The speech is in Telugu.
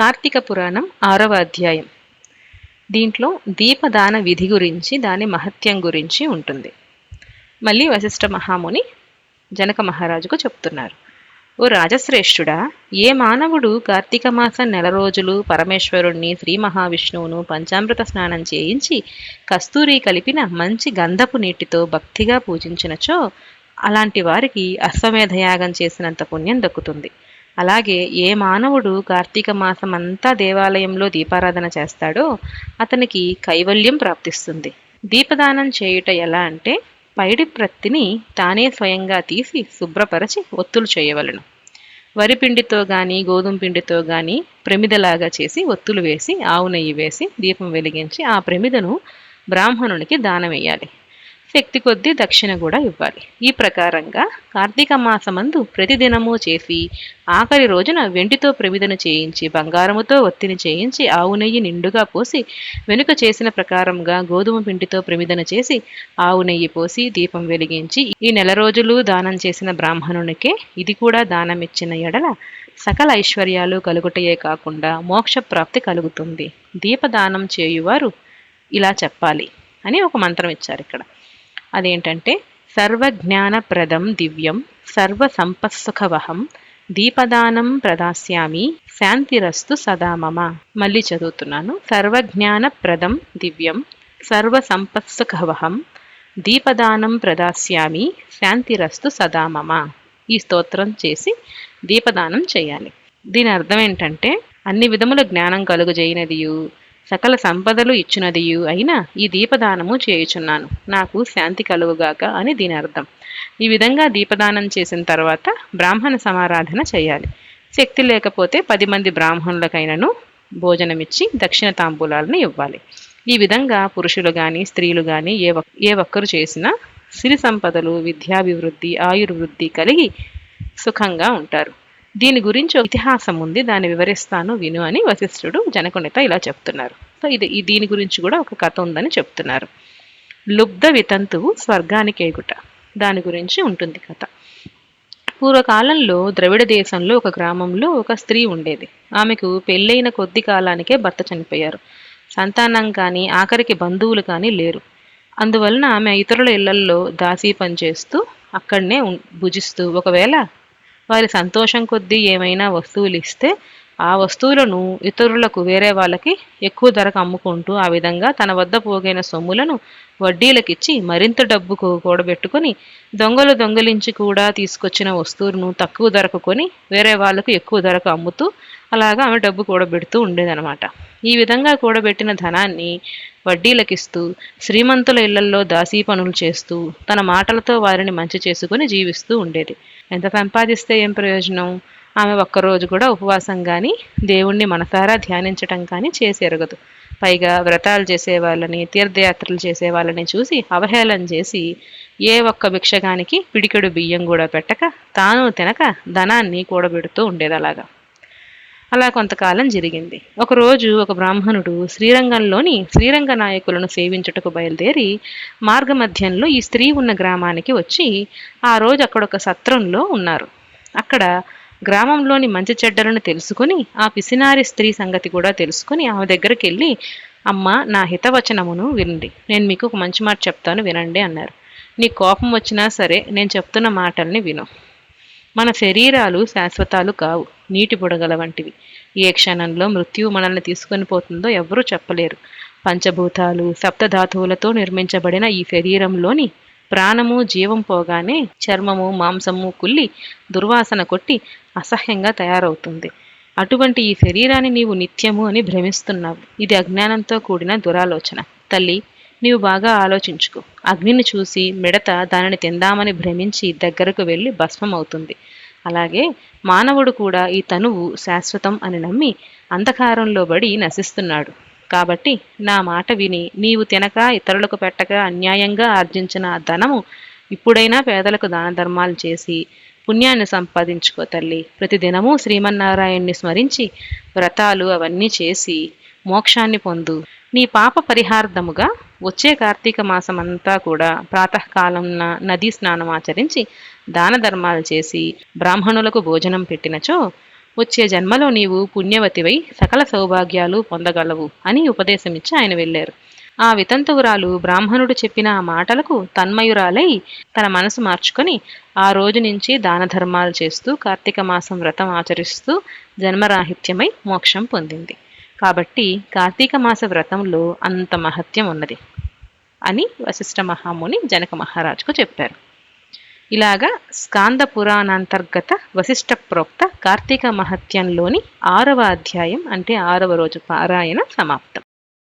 కార్తీక పురాణం ఆరవ అధ్యాయం. దీంట్లో దీపదాన విధి గురించి దాని మహత్యం గురించి ఉంటుంది. మళ్ళీ వశిష్ఠ మహాముని జనక మహారాజుకు చెప్తున్నారు. ఓ రాజశ్రేష్ఠుడా ఏ మానవుడు కార్తీక మాసం నెల రోజులు పరమేశ్వరుణ్ణి శ్రీ మహావిష్ణువును పంచామృత స్నానం చేయించి కస్తూరి కలిపిన మంచి గంధపు నీటితో భక్తిగా పూజించినచో అలాంటి వారికి అశ్వమేధయాగం చేసినంత పుణ్యం దక్కుతుంది. అలాగే ఏ మానవుడు కార్తీక మాసం అంతా దేవాలయంలో దీపారాధన చేస్తాడో అతనికి కైవల్యం ప్రాప్తిస్తుంది. దీపదానం చేయుట ఎలా అంటే పైడి ప్రత్తిని తానే స్వయంగా తీసి శుభ్రపరచి ఒత్తులు చేయవలను. వరి పిండితో గాని గోధుమ పిండితో గాని ప్రమిదలాగా చేసి ఒత్తులు వేసి ఆవు నెయ్యి వేసి దీపం వెలిగించి ఆ ప్రమిదను బ్రాహ్మణునికి దానం వేయాలి శక్తి కొద్దీ దక్షిణ కూడా ఇవ్వాలి. ఈ ప్రకారంగా కార్తీక మాసమందు ప్రతిదినము చేసి ఆఖరి రోజున వెండితో ప్రమిదను చేయించి బంగారముతో ఒత్తిని చేయించి ఆవు నెయ్యి నిండుగా పోసి వెనుక చేసిన ప్రకారంగా గోధుమ పిండితో ప్రమిదను చేసి ఆవు నెయ్యి పోసి దీపం వెలిగించి ఈ నెల రోజులు దానం చేసిన బ్రాహ్మణునికే ఇది కూడా దానం ఇచ్చిన ఎడల సకల ఐశ్వర్యాలు కలుగుటయే కాకుండా మోక్ష ప్రాప్తి కలుగుతుంది. దీపదానం చేయువారు ఇలా చెప్పాలి అని ఒక మంత్రం ఇచ్చారు ఇక్కడ. అదేంటంటే సర్వజ్ఞానప్రదం దివ్యం సర్వ సంపత్సుఖవహం దీపదానం ప్రదాస్యామి శాంతిరస్తు సదా మమ. మళ్ళీ చదువుతున్నాను. సర్వజ్ఞానప్రదం దివ్యం సర్వ సంపత్సుఖవహం దీపదానం ప్రదాస్యామి శాంతిరస్తు సదా మమ. ఈ స్తోత్రం చేసి దీపదానం చేయాలి. దీని అర్థం ఏంటంటే అన్ని విధముల జ్ఞానం కలుగజేయనదియు సకల సంపదలు ఇచ్చినదియు అయినా ఈ దీపదానము చేయుచున్నాను. నాకు శాంతి కలుగుగాక అని దీని అర్థం. ఈ విధంగా దీపదానం చేసిన తర్వాత బ్రాహ్మణ సమారాధన చేయాలి. శక్తి లేకపోతే పది మంది బ్రాహ్మణులకైనను భోజనమిచ్చి దక్షిణ తాంబూలాలను ఇవ్వాలి. ఈ విధంగా పురుషులు కానీ స్త్రీలు కానీ ఏ ఒక్- ఏ ఒక్కరు చేసినా సిరి సంపదలు విద్యాభివృద్ధి ఆయుర్వృద్ధి కలిగి సుఖంగా ఉంటారు. దీని గురించి ఒక ఇతిహాసం ఉంది దాన్ని వివరిస్తాను విను అని వశిష్ఠుడు జనకునితో ఇలా చెప్తున్నారు. సో ఇది దీని గురించి కూడా ఒక కథ ఉందని చెప్తున్నారు. లుబ్ధ వితంతువు స్వర్గానికి ఎగుట. దాని గురించి ఉంటుంది కథ. పూర్వకాలంలో ద్రవిడ దేశంలో ఒక గ్రామంలో ఒక స్త్రీ ఉండేది. ఆమెకు పెళ్ళైన కొద్ది కాలానికే భర్త చనిపోయారు. సంతానం కానీ ఆఖరికి బంధువులు కానీ లేరు. అందువలన ఆమె ఇతరుల ఇళ్ళల్లో దాసీ పని చేస్తూ అక్కడనే ఉం- భుజిస్తూ ఒకవేళ వారి సంతోషం కొద్దీ ఏమైనా వస్తువులు ఇస్తే ఆ వస్తువులను ఇతరులకు వేరే వాళ్ళకి ఎక్కువ ధరకు అమ్ముకుంటూ ఆ విధంగా తన వద్ద పోగైన సొమ్ములను వడ్డీలకిచ్చి మరింత డబ్బు కూడబెట్టుకొని దొంగలు దొంగలించి కూడా తీసుకొచ్చిన వస్తువులను తక్కువ ధరకు కొని వేరే వాళ్ళకు ఎక్కువ ధరకు అమ్ముతూ అలాగా ఆమె డబ్బు కూడబెడుతూ ఉండేదనమాట ఈ విధంగా కూడబెట్టిన ధనాన్ని వడ్డీలకిస్తూ శ్రీమంతుల ఇళ్ళల్లో దాసీ పనులు చేస్తూ తన మాటలతో వారిని మంచి చేసుకుని జీవిస్తూ ఉండేది. ఎంత సంపాదిస్తే ఏం ప్రయోజనం? ఆమె ఒక్కరోజు కూడా ఉపవాసం కానీ దేవుణ్ణి మనసారా ధ్యానించటం కానీ చేసెరగదు. పైగా వ్రతాలు చేసే వాళ్ళని తీర్థయాత్రలు చేసే వాళ్ళని చూసి అవహేళన చేసి ఏ ఒక్క భిక్షగానికి పిడికెడు బియ్యం కూడా పెట్టక తాను తినక ధనాన్ని కూడబెడుతూ ఉండేది అలాగా అలా కొంతకాలం జరిగింది. ఒకరోజు ఒక బ్రాహ్మణుడు శ్రీరంగంలోని శ్రీరంగ నాయకులను సేవించుటకు బయలుదేరి మార్గమధ్యంలో ఈ స్త్రీ ఉన్న గ్రామానికి వచ్చి ఆ రోజు అక్కడ ఒక సత్రంలో ఉన్నారు. అక్కడ గ్రామంలోని మంచి చెడ్డలను తెలుసుకుని ఆ పిసినారి స్త్రీ సంగతి కూడా తెలుసుకుని ఆమె దగ్గరికి వెళ్ళి అమ్మ నా హితవచనమును వినండి. నేను మీకు ఒక మంచి మాట చెప్తాను వినండి అన్నారు. నీ కోపం వచ్చినా సరే నేను చెప్తున్న మాటల్ని విను. మన శరీరాలు శాశ్వతాలు కావు నీటి బుడగల వంటివి. ఏ క్షణంలో మృత్యువు మనల్ని తీసుకొని పోతుందో ఎవరూ చెప్పలేరు. పంచభూతాలు సప్తధాతువులతో నిర్మించబడిన ఈ శరీరంలోని ప్రాణము జీవం పోగానే చర్మము మాంసము కుల్లి దుర్వాసన కొట్టి అసహ్యంగా తయారవుతుంది. అటువంటి ఈ శరీరాన్ని నీవు నిత్యము అని భ్రమిస్తున్నావు. ఇది అజ్ఞానంతో కూడిన దురాలోచన. తల్లి నీవు బాగా ఆలోచించుకో. అగ్నిని చూసి మిడత దానిని తిందామని భ్రమించి దగ్గరకు వెళ్ళి భస్మం అవుతుంది అలాగే మానవుడు కూడా ఈ తనువు శాశ్వతం అని నమ్మి అంధకారంలో బడి నశిస్తున్నాడు. కాబట్టి నా మాట విని నీవు తినక ఇతరులకు పెట్టక అన్యాయంగా ఆర్జించిన ఆ ధనము ఇప్పుడైనా పేదలకు దాన ధర్మాలు చేసి పుణ్యాన్ని సంపాదించుకో తల్లి. ప్రతిదినము శ్రీమన్నారాయణ్ణి స్మరించి వ్రతాలు అవన్నీ చేసి మోక్షాన్ని పొందు. నీ పాప పరిహార్థముగా వచ్చే కార్తీక మాసమంతా కూడా ప్రాతకాలంన నదీ స్నానం ఆచరించి దాన ధర్మాలు చేసి బ్రాహ్మణులకు భోజనం పెట్టినచో వచ్చే జన్మలో నీవు పుణ్యవతివై సకల సౌభాగ్యాలు పొందగలవు అని ఉపదేశమిచ్చి ఆయన వెళ్ళారు. ఆ వితంతువురాలు బ్రాహ్మణుడు చెప్పిన ఆ మాటలకు తన్మయురాలై తన మనసు మార్చుకొని ఆ రోజు నుంచి దాన ధర్మాలు చేస్తూ కార్తీక మాసం వ్రతం ఆచరిస్తూ జన్మరాహిత్యమై మోక్షం పొందింది. కాబట్టి కార్తీక మాస వ్రతంలో అంత మహత్యం ఉన్నది అని వశిష్ఠ మహాముని జనక మహారాజుకు చెప్పారు. ఇలాగా స్కాంద పురాణాంతర్గత వశిష్ట ప్రోక్త కార్తీక మహత్యంలోని ఆరవ అధ్యాయం అంటే ఆరవ రోజు పారాయణ సమాప్తం.